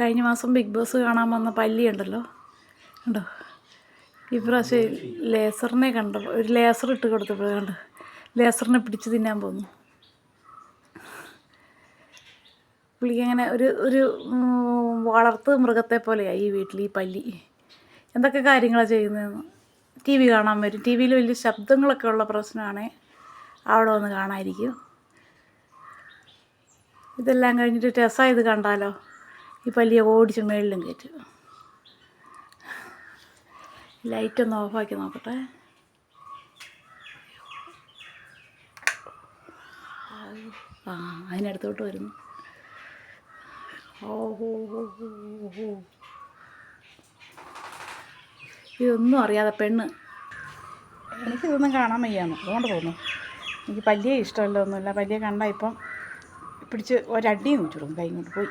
കഴിഞ്ഞ മാസം big boss കാണാൻ വന്ന പല്ലി ഉണ്ടല്ലോ ഉണ്ടോ ഇപ്രാവശ്യം ലേസറിനെ കണ്ടോ? ഒരു ലേസർ ഇട്ട് കൊടുത്തപ്പോൾ കണ്ടോ? ലേസറിനെ പിടിച്ച് തിന്നാൻ പോന്നു. പുള്ളിക്കങ്ങനെ ഒരു ഒരു വളർത്ത് മൃഗത്തെ പോലെയായി ഈ വീട്ടിൽ ഈ പല്ലി. എന്തൊക്കെ കാര്യങ്ങളാണ് ചെയ്യുന്നതെന്ന് ടി വി കാണാൻ വരും. ടി വിയിൽ വലിയ ശബ്ദങ്ങളൊക്കെ ഉള്ള പ്രശ്നമാണേ. അവിടെ വന്ന് കാണാതിരിക്കും. ഇതെല്ലാം കഴിഞ്ഞിട്ട് രസമായത് കണ്ടാലോ? ഈ പല്ലിയെ ഓടിച്ച് മേളിലും കയറ്റും ലൈറ്റ് ഒന്ന് ഓഫാക്കി നോക്കട്ടെ. ആ അതിനടുത്തോട്ട് വരുന്നു. ഇതൊന്നും അറിയാതെ പെണ്ണ്. എനിക്കിതൊന്നും കാണാൻ വയ്യാന്ന്. അതുകൊണ്ട് തോന്നുന്നു. എനിക്ക് പല്ലിയെ ഇഷ്ടമല്ല ഒന്നുമില്ല. പല്ലിയെ കണ്ടാൽ ഇപ്പം പിടിച്ച് ഒരടിയും വെച്ചിടും. കൈ കൊണ്ട് പോയി.